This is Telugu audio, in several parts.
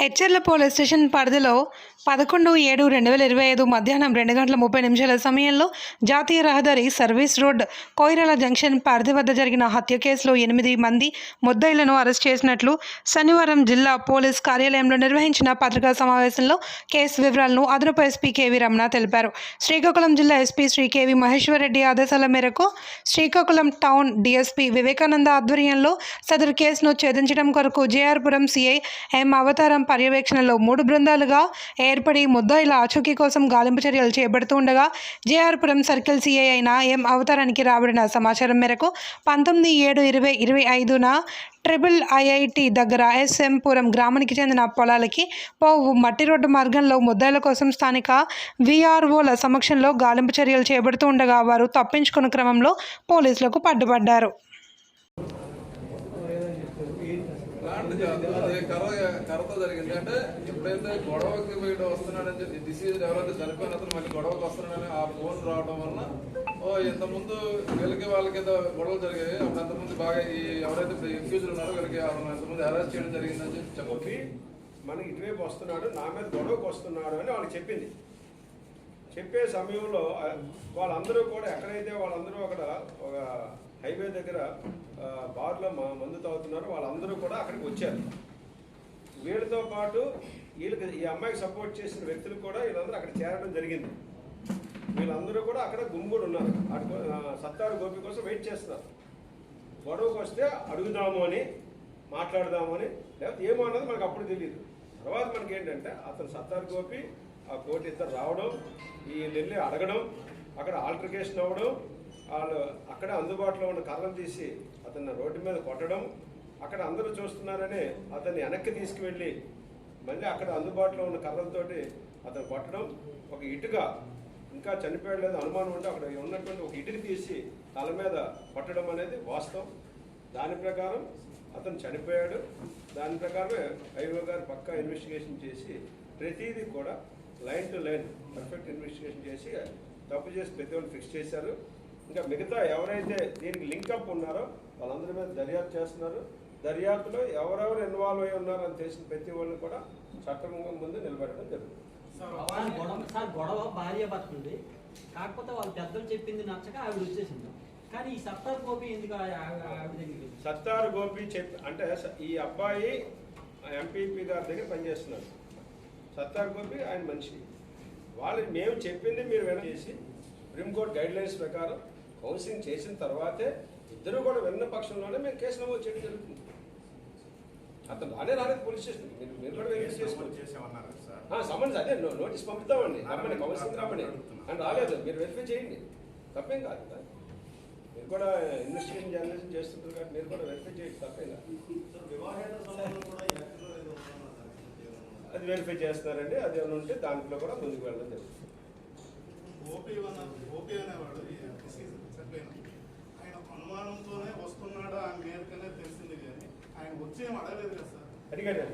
హెచ్ఎర్ల పోలీస్ స్టేషన్ పరిధిలో పదకొండు ఏడు రెండు వేల ఇరవై ఐదు మధ్యాహ్నం రెండు గంటల ముప్పై నిమిషాల సమయంలో జాతీయ రహదారి సర్వీస్ రోడ్ కోయిరాల జంక్షన్ పరిధి వద్ద జరిగిన హత్య కేసులో ఎనిమిది మంది ముద్దాయిలను అరెస్ట్ చేసినట్లు శనివారం జిల్లా పోలీస్ కార్యాలయంలో నిర్వహించిన పత్రికా సమావేశంలో కేసు వివరాలను అదనపు ఎస్పీ కేవీ రమణ తెలిపారు. శ్రీకాకుళం జిల్లా ఎస్పీ శ్రీ కేవీ మహేశ్వరరెడ్డి ఆదేశాల మేరకు శ్రీకాకుళం టౌన్ డీఎస్పీ వివేకానంద ఆధ్వర్యంలో సదరు కేసును ఛేదించడం కొరకు జేఆర్పురం సిఐ ఎం అవతారం పర్యవేక్షణలో మూడు బృందాలుగా ఏర్పడి ముద్దాయిల ఆచూకీ కోసం గాలింపు చర్యలు చేపడుతూ ఉండగా జేఆర్పురం సర్కిల్ సీఐ అయిన ఎం అవతారానికి రాబడిన సమాచారం మేరకు పంతొమ్మిది ఏడు ఇరవై ఇరవై ఐదున ట్రిపుల్ ఐఐటి దగ్గర ఎస్ఎంపురం గ్రామానికి చెందిన పొలాలకి పోవు మట్టి రోడ్డు మార్గంలో ముద్దాయిల కోసం స్థానిక విఆర్ఓల సమక్షంలో గాలింపు చర్యలు చేపడుతూ ఉండగా వారు తప్పించుకున్న క్రమంలో పోలీసులకు పడ్డుపడ్డారు లాంటి కాదు. అది కర్ర కర్రతో జరిగింది. అంటే ఎప్పుడైతే గొడవకి వీడు వస్తున్నాడని చెప్పి డిసీజ్ ఎవరైతే చనిపోయిన అతను మళ్ళీ గొడవకి వస్తున్నాడని ఆ ఫోన్ రావడం వలన ఓ ఇంతకుముందు వీళ్ళకి వాళ్ళకి ఏదో గొడవలు జరిగాయి. అప్పుడు ఎంతమంది బాగా ఈ ఎవరైతే ఇప్పుడు ఉన్నారో వీళ్ళకి అతను ఎంతమంది అరెస్ట్ చేయడం జరిగిందని చెప్పి చెప్పి మనకి ఇటువైపు వస్తున్నాడు నా మీద గొడవకు వస్తున్నాడు అని వాళ్ళకి చెప్పింది. చెప్పే సమయంలో వాళ్ళందరూ కూడా ఎక్కడైతే వాళ్ళందరూ అక్కడ ఒక హైవే దగ్గర బార్లో మా మందు తాగుతున్నారు వాళ్ళందరూ కూడా అక్కడికి వచ్చారు. వీళ్ళతో పాటు వీళ్ళకి ఈ అమ్మాయికి సపోర్ట్ చేసిన వ్యక్తులు కూడా వీళ్ళందరూ అక్కడ చేరడం జరిగింది. వీళ్ళందరూ కూడా అక్కడ గుమ్ముడు ఉన్నారు. అటు సత్తారు గోపి కోసం వెయిట్ చేస్తున్నారు. గొడవకు వస్తే అడుగుదాము అని మాట్లాడదాము అని లేకపోతే ఏమో అన్నది మనకు అప్పుడు తెలియదు తర్వాత మనకి ఏంటంటే అతను సత్తారు గోపి ఆ కోటి ఇద్దరు రావడం వీళ్ళు వెళ్ళి అడగడం అక్కడ ఆల్టర్కేషన్ అవ్వడం వాళ్ళు అక్కడ అందుబాటులో ఉన్న కర్రలు తీసి అతన్ని రోడ్డు మీద కొట్టడం అక్కడ అందరూ చూస్తున్నారని అతన్ని వెనక్కి తీసుకువెళ్ళి మళ్ళీ అక్కడ అందుబాటులో ఉన్న కర్రలతోటి అతను కొట్టడం ఒక ఇటుక ఇంకా చనిపోయాడు లేదు అనుమానం ఉంటే అక్కడ ఉన్నటువంటి ఒక ఇటుక తీసి తల మీద కొట్టడం అనేది వాస్తవం. దాని ప్రకారం అతను చనిపోయాడు. దాని ప్రకారమే ఐఓ గారు పక్కా ఇన్వెస్టిగేషన్ చేసి ప్రతిదీ కూడా line to line perfect investigation చేసి తప్పు చేసి ప్రతి ఫిక్స్ చేశారు. ఇంకా మిగతా ఎవరైతే దీనికి లింకప్ ఉన్నారో వాళ్ళందరి మీద దర్యాప్తు చేస్తున్నారు. దర్యాప్తులో ఎవరెవరు ఇన్వాల్వ్ అయి ఉన్నారో అని తెలిసిన ప్రతి వాళ్ళని కూడా చట్టం ముందు నిలబెట్టడం జరుగుతుంది. సార్ గొడవ భార్య భర్తుంది కాకపోతే వాళ్ళ పెద్దలు చెప్పింది నచ్చక ఆవిడ వచ్చేసింది. కానీ ఈ సత్తార్ గోపి ఎందుకు? సత్తారు గోపి చెప్పి అంటే ఈ అబ్బాయి ఎంపీపీ గారి దగ్గర పనిచేస్తున్నాడు. సత్తారు గోపి ఆయన మనిషి. వాళ్ళు మేము చెప్పింది మీరు విన చేసి సుప్రీంకోర్టు గైడ్ లైన్స్ ప్రకారం కౌన్సిలింగ్ చేసిన తర్వాతే ఇద్దరు కూడా విన్న పక్షంలోనే మేము కేసు నమోదు చేయడం జరుగుతుంది. అతను రానే రాలేదు పోలీస్ స్టేషన్. మీరు మీరు కూడా వెరిఫై చేసుకోండి. చేసామన్నారు సార్. ఆ, సమన్స్ అదే నోటీస్ పంపుతామండి రమ్మని కౌన్సిలింగ్ రమ్మని. అని రాలేదు. మీరు వెరిఫై చేయండి. తప్పేం కాదు కదా. మీరు కూడా ఇన్వెస్టిగేషన్ జర్నలిజం చేస్తుంటారు కాబట్టి మీరు కూడా వెరిఫై చేయండి. తప్పేం కాదు. అది వెరిఫై చేస్తున్నారండి. అది ఏమైనా ఉంటే దాంట్లో కూడా ముందుకు వెళ్ళడం జరుగుతుంది. ఓపీ ఓపీ అనేవాడు చనిపోయిన ఆయన అనుమానంతోనే వస్తున్నాడు ఆయన మేరకనే తెలిసింది కానీ ఆయన వచ్చి ఏం అడగలేదు కదా సార్. అడిగాడు.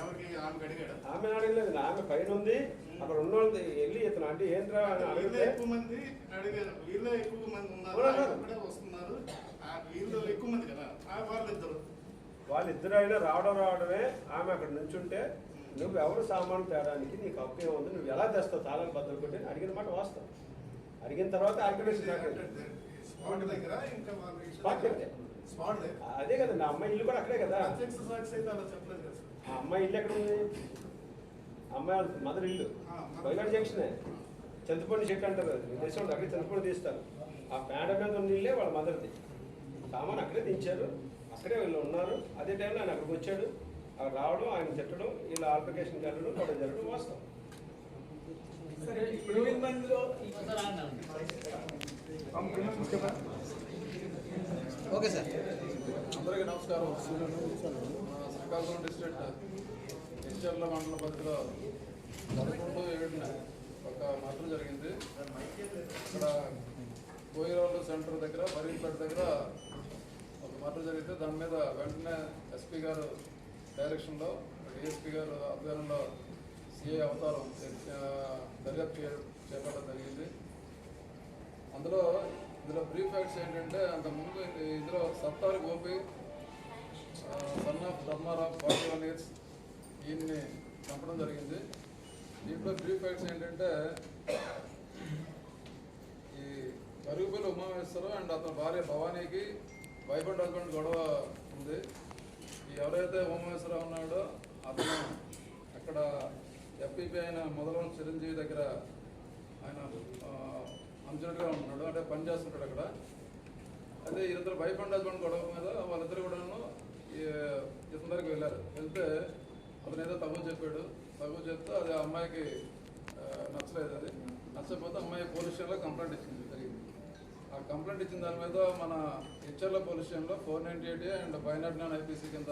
ఎవరికి ఆమెకు అడిగాడు. ఆమె అడగలేదు ఆమె పైన ఉంది. అక్కడ ఉన్న వెళ్ళి ఇతను అంటే ఏంట్రా అని వీళ్ళే అడిగితే ఎక్కువ మంది అడిగారు. వీళ్ళే ఎక్కువ మంది ఉన్నారు. అవునా? ఆయన ఇప్పుడే వస్తున్నారు. ఆ, వీళ్ళు ఎక్కువ మంది కదా. ఆ వాళ్ళిద్దరు. వాళ్ళిద్దరు అయినా రావడం రావడమే. ఆమె అక్కడ నుంచుంటే నువ్వు ఎవరు సామాను తేడానికి నీకు హక్కు ఏముంది? నువ్వు ఎలా తెస్తావు? తాళాలు బద్దలు కొట్టి అని అడిగిన మాట వాస్తవం. అడిగిన తర్వాత స్పాట్ దగ్గర ఇంకా స్పాట్ అదే కదా నా అమ్మాయి ఇల్లు కూడా అక్కడే కదా. అమ్మాయి ఇల్లు ఎక్కడ ఉంది? అమ్మాయి మదర్ ఇల్లు. వైగాడ్ జంక్షనే. చింతపండు చెట్టు అంటారు దేశంలో అక్కడే చింతపండు తీస్తారు ఆ పేడ మీద ఉన్న ఇల్లే వాళ్ళ మదర్ది. సామాన్ అక్కడే దించారు. అక్కడే వీళ్ళు ఉన్నారు. అదే టైంలో ఆయన అక్కడికి వచ్చాడు. అక్కడ రావడం ఆయన తిట్టడం వీళ్ళ ఆల్టర్కేషన్కి వెళ్ళడం కూడా జరగడం వాస్తవం సరే, ఇప్పుడు ఎనిమిది మందిలో ఈ- సార్, ఆగండి. Okay sir. అందరికీ నమస్కారం. మా శ్రీకాకుళం డిస్ట్రిక్ట్ హెచ్ఎర్ల మండల పరిధిలో పదకొండు ఏడున ఒక మరణం జరిగింది. ఇక్కడ కోయిరాలు సెంటర్ దగ్గర బరీపేట దగ్గర ఒక మరణం జరిగితే దాని మీద వెంటనే ఎస్పీ గారు డైరెక్షన్లో డిఎస్పీ గారు ఆధ్వర్యంలో సిఐ అవతారం? దర్యాప్తు చేపట్టడం జరిగింది. అందులో ఇందులో బ్రీఫ్ ఫ్యాక్ట్స్ ఏంటంటే అంతకుముందు ఇందులో Sattar Gopi son of Dharmarao forty one years ఈయన్ని చంపడం జరిగింది. దీంట్లో బ్రీఫ్ ఫ్యాక్ట్స్ ఏంటంటే ఈ కరుగుపల్లి ఉమామేశ్వరం అండ్ అతని భార్య భవానీకి వైఫ్ అండ్ హస్బెండ్ గొడవ ఉంది. ఈ ఎవరైతే ఉమామేశ్వరరావు ఉన్నాడో అతను అక్కడ ఎంపీపీ ఆయన మొదలైన చిరంజీవి దగ్గర ఆయన అంచునట్టుగా ఉంటున్నాడు. అంటే పని చేస్తుంటాడు అక్కడ. అదే ఇద్దరు వైఫ్ అండ్ హస్బెండ్ గొడవ మీద. వాళ్ళిద్దరు కూడాను ఈ ఇతని దగ్గరికి వెళ్ళారు. వెళ్తే అతను ఏదో తగ్గు చెప్పాడు. తగ్గు చెప్తే అది ఆ అమ్మాయికి నచ్చలేదు అది. నచ్చకపోతే అమ్మాయి పోలీస్ స్టేషన్లో కంప్లైంట్ ఇచ్చింది. జరిగింది. ఆ కంప్లైంట్ ఇచ్చిన దాని మీద మన హెచ్ఆర్ల పోలీస్ స్టేషన్లో four ninety eight and five nought nine IPC కింద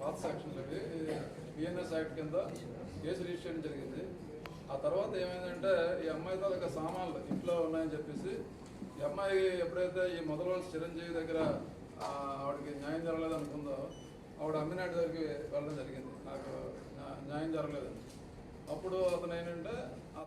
పాత సెక్షన్లు ఇవి బిఎన్ఎస్ యాక్ట్ కింద కేసు రిజిస్టర్ చేయడం జరిగింది. ఆ తర్వాత ఏమైందంటే ఈ అమ్మాయి తాలూకా సామాన్లు ఇంట్లో ఉన్నాయని చెప్పేసి ఈ అమ్మాయి ఎప్పుడైతే ఈ మొదలవాళ్ళ చిరంజీవి దగ్గర ఆవిడకి న్యాయం జరగలేదు అనుకుందో ఆవిడ అమ్మినాటి దగ్గరికి వెళ్ళడం జరిగింది. నాకు న్యాయం జరగలేదు అప్పుడు అతను ఏంటంటే